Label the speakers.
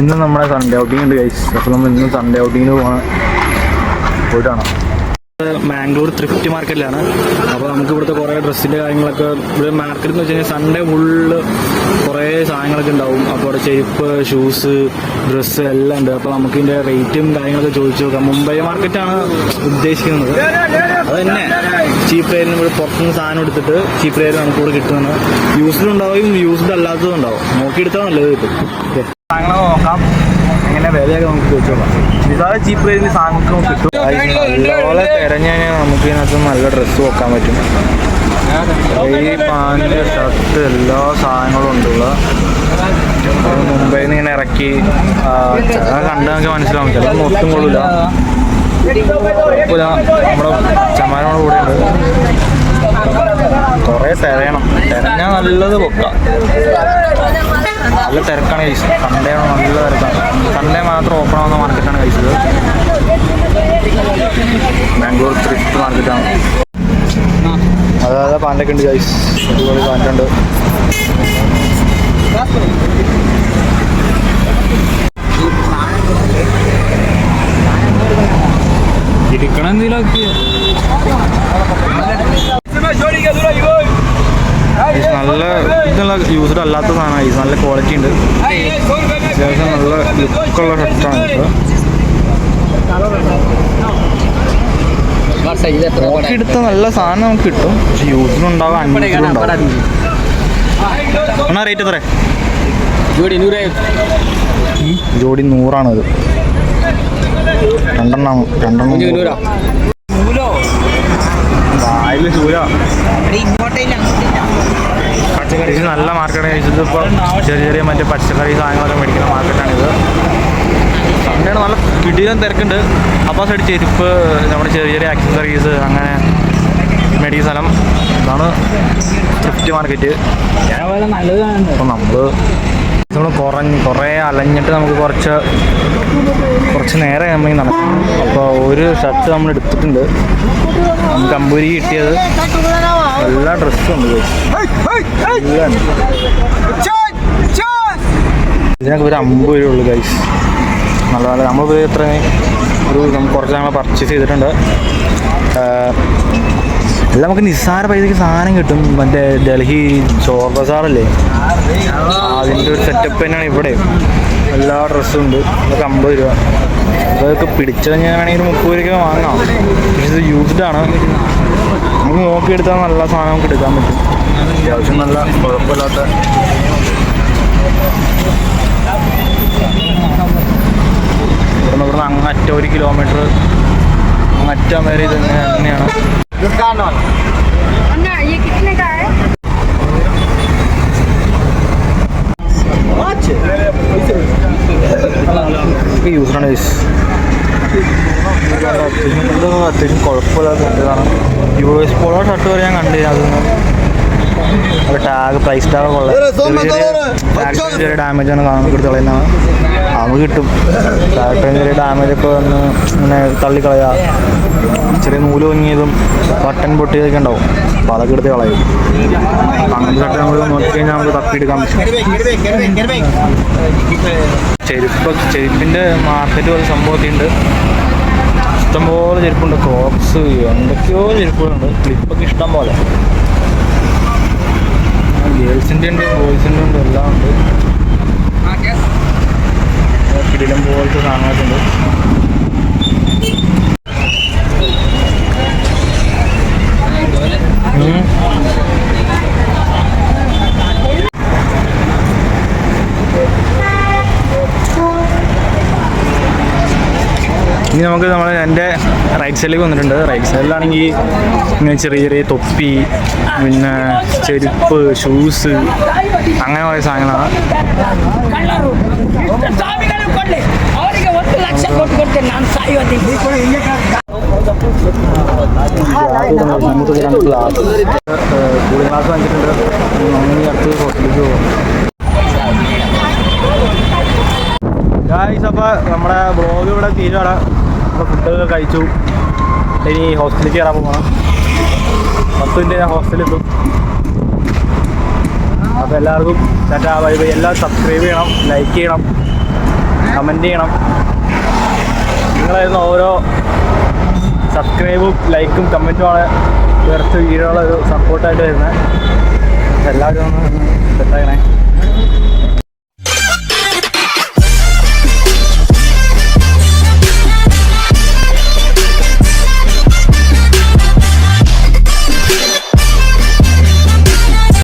Speaker 1: ഇന്ന് നമ്മുടെ Sunday outing ഉണ്ട് ഗൈസ് അപ്പോൾ നമ്മൾ ഇന്ന് സൺഡേ ഔട്ടിങ്ങിന് പോകണം പോയിട്ടാണ്? മാംഗ്ലൂർ ത്രിഫ്റ്റ് മാർക്കറ്റിലാണ് അപ്പോൾ നമുക്ക് ഇവിടുത്തെ കുറേ ഡ്രസ്സിന്റെ കാര്യങ്ങളൊക്കെ ഇവിടെ മാർക്കറ്റ് എന്ന് വെച്ച് കഴിഞ്ഞാൽ സൺഡേ ഫുള്ള് കുറേ സാധനങ്ങളൊക്കെ ഉണ്ടാവും. അപ്പോൾ അവിടെ ചെരുപ്പ് ഷൂസ് ഡ്രസ്സ് എല്ലാം ഉണ്ട്. അപ്പോൾ നമുക്ക് റേറ്റും കാര്യങ്ങളൊക്കെ ചോദിച്ചു നോക്കാം. മുംബൈ മാർക്കറ്റാണ് ഉദ്ദേശിക്കുന്നത്. അത് തന്നെ ചീപ്പ് റേറ്റിന് ഇവിടെ പുറത്തുനിന്ന് സാധനം എടുത്തിട്ട് ചീപ്പ് റേറ്റ് നമുക്ക് ഇവിടെ കിട്ടുന്നത് യൂസ്ഡ് ഉണ്ടാവും യൂസ്ഡ് അല്ലാത്തതും ഉണ്ടാവും. നോക്കിയെടുത്താൽ നല്ലത് കിട്ടും. സാധനങ്ങൾ നോക്കാം. എങ്ങനെ വിലയൊക്കെ നമുക്ക് ചോദിച്ചോളാം ഇതാണ് ചീപ്പ് റേറ്റിന് സാധനങ്ങൾക്ക് നമുക്ക് കിട്ടും. നല്ലപോലെ തിരഞ്ഞു കഴിഞ്ഞാൽ നമുക്ക് ഇതിനകത്ത് നല്ല ഡ്രസ്സ് വെക്കാൻ പറ്റും. ഈ പാന്റ് ഷർട്ട് എല്ലാ സാധനങ്ങളും ഉണ്ടുള്ള മുംബൈയിൽ നിന്ന് ഇങ്ങനെ ഇറക്കി കണ്ട് നമുക്ക് മനസ്സിലാവും. ചിലപ്പോൾ ഒട്ടും കൊള്ളില്ല കുഴപ്പമില്ല നമ്മുടെ ചമാരോട് കൂടെ ഉണ്ട്. കുറേ തിരയണം. തിരഞ്ഞാൽ നല്ലത് പൊക്കാം. നല്ല തിരക്കാണ് കഴിച്ചത് സൺഡേ ആണ് നല്ല തിരക്കാണ്. സൺഡേ മാത്രം ഓപ്പൺ ആവുന്ന മാർക്കറ്റാണ് കഴിച്ചത് ബാംഗ്ലൂർ ത്രിഫ്റ്റ് മാർക്കറ്റാണ് അതായത് പാന്റൊക്കെ ഉണ്ട് ഗൈസ് അതുപോലെ പാന്റുണ്ട് ഇരിക്കണം എന്തെങ്കിലുമൊക്കെ നല്ല യൂസ്ഡ് അല്ലാത്ത സാധനമായി നല്ല ക്വാളിറ്റി ഉണ്ട്. അത്യാവശ്യം നല്ല ലുക്കുള്ള ഷർട്ടാണ് നോക്കി എടുത്ത നല്ല സാധനം നമുക്ക് കിട്ടും. പക്ഷെ യൂസിനും ഉണ്ടാവും എന്നാ റേറ്റ് എത്ര
Speaker 2: ജോഡി നൂറ്
Speaker 1: ജോഡി നൂറാണ് ഇത്. രണ്ടെണ്ണം രണ്ടെണ്ണം പച്ചക്കറി ഇത് നല്ല മാർക്കറ്റാണ് കഴിച്ചത് ഇപ്പോൾ ചെറിയ ചെറിയ മറ്റേ പച്ചക്കറി സാധനങ്ങളൊക്കെ മേടിക്കുന്ന മാർക്കറ്റാണിത് അങ്ങനെയാണ് നല്ല കിടിലം തിരക്കുണ്ട്. അപ്പോൾ സൈഡ് ചെരുപ്പ് നമ്മുടെ ചെറിയ ചെറിയ ആക്സസറീസ് അങ്ങനെ മേടിക്കുന്ന സ്ഥലം. ഇതാണ് ഫിഫ്റ്റ് മാർക്കറ്റ് അപ്പോൾ നമ്മൾ നമ്മൾ കുറഞ്ഞ് കുറേ അലഞ്ഞിട്ട് നമുക്ക് കുറച്ച് കുറച്ച് നേരം നമ്മൾ നടക്കും. അപ്പോൾ ഒരു ഷർട്ട് നമ്മൾ എടുത്തിട്ടുണ്ട്. നമുക്ക് അമ്പൂരി കിട്ടിയത്. എല്ലാ ഡ്രസ്സുണ്ട്. ഇതിനൊക്കെ ഒരു അമ്പത് രൂപ ഉള്ളു ഗൈസ് നല്ല നല്ല നമ്മളിപ്പോൾ എത്ര ഒരു കുറച്ച് ഞങ്ങൾ പർച്ചേസ് ചെയ്തിട്ടുണ്ട്. എല്ലാം നമുക്ക് നിസ്സാര പൈസക്ക് സാധനം കിട്ടും. മറ്റേ ഡൽഹി ചോർ ബസാറല്ലേ? അതിന്റെ ഒരു സെറ്റപ്പ് തന്നെയാണ് ഇവിടെ. എല്ലാ ഡ്രസ്സും ഉണ്ട്. അതൊക്കെ അമ്പത് രൂപ. അതൊക്കെ പിടിച്ചു കഴിഞ്ഞാൽ വേണമെങ്കിൽ മുപ്പത് രൂപയ്ക്ക് വാങ്ങാം. പക്ഷെ ഇത് യൂസ്ഡ് ആണ്. നമുക്ക് നോക്കിയെടുത്താൽ നല്ല സാധനം നമുക്ക് എടുക്കാൻ പറ്റും. അത്യാവശ്യം നല്ല കുഴപ്പമില്ലാത്ത ഇവിടുന്ന് ഇവിടുന്ന് അങ്ങറ്റ ഒരു കിലോമീറ്റർ അങ്ങറ്റം വരെ ഇത് ഇങ്ങനെ തന്നെയാണ്
Speaker 3: अन्ना ये कितने का है
Speaker 1: ഒക്കെ യൂസാണ് ഗൈസ് ഇതൊക്കെ അത്യാവശ്യം കുഴപ്പമില്ലാത്ത ഇതാണ് യു എസ് പോളോ ഷർട്ട് വരെ ഞാൻ കണ്ടു അതൊന്നും ഒരു ടാഗ് പ്രൈസ് ടാഗ് ഉള്ള ചെറിയ ഡാമേജ് ആണ് കാണുന്നത് എടുത്ത് കളയുന്നതാണ് നമുക്ക് കിട്ടും. ടാക്ടറിന് ചെറിയ ഡാമേജ് ഒക്കെ വന്ന് ഇങ്ങനെ തള്ളിക്കളയുക ചെറിയ നൂൽ പൊങ്ങിയതും ബട്ടൺ പൊട്ടിയതൊക്കെ ഉണ്ടാവും. അപ്പോൾ അതൊക്കെ എടുത്ത് കളയും. അങ്ങനത്തെ ഷർട്ട് നമ്മൾ നോക്കിക്കഴിഞ്ഞാൽ നമുക്ക് തപ്പിയെടുക്കാൻ പറ്റും. ചെരുപ്പ് ചെരുപ്പിന്റെ മാർക്കറ്റ് പോലെ സംഭവമൊക്കെ ഉണ്ട്. ഇഷ്ടംപോലെ ചെരുപ്പുണ്ട്. ക്രോക്സ് എന്തൊക്കെയോ ചെരുപ്പുകളുണ്ട്. ക്ലിപ്പൊക്കെ ഇഷ്ടം പോലെ. ഗേൾസിന്റെ ഉണ്ട് ബോയ്സിന്റെ ഉണ്ട്. എല്ലാം ഉണ്ട് കിടിലം പോലത്തെ സാധനങ്ങളൊക്കെ ഉണ്ട്. ഇനി നമുക്ക് നമ്മൾ എന്റെ റൈറ്റ് സൈഡിലേക്ക് വന്നിട്ടുണ്ട്. റൈറ്റ് സൈഡിലാണെങ്കിൽ ഇങ്ങനെ ചെറിയ ചെറിയ തൊപ്പി പിന്നെ ചെരുപ്പ് ഷൂസ് അങ്ങനെ കുറേ സാധനങ്ങളാണ്. കൂളിംഗ് ഗായ്സ് അപ്പോൾ നമ്മുടെ ബ്ലോഗ് ഇവിടെ തീരുവാടാ നമ്മൾ ഫുഡൊക്കെ കഴിച്ചു. ഇനി ഹോസ്റ്റലിലേക്ക് കയറാൻ പോകണം പത്ത് മിനിറ്റ് ഞാൻ ഹോസ്റ്റലിൽ എത്തും അപ്പോൾ എല്ലാവർക്കും ചേട്ടാ ബൈ ബൈ. എല്ലാവരും സബ്സ്ക്രൈബ് ചെയ്യണം ലൈക്ക് ചെയ്യണം കമന്റ് ചെയ്യണം. നിങ്ങളായിരുന്നു ഓരോ സബ്സ്ക്രൈബും ലൈക്കും കമന്റുമാണ് ഉയർച്ച വീടുകളൊരു സപ്പോർട്ടായിട്ട് വരുന്നത്. എല്ലാവരും ഒന്ന് സെറ്റാക്കണേ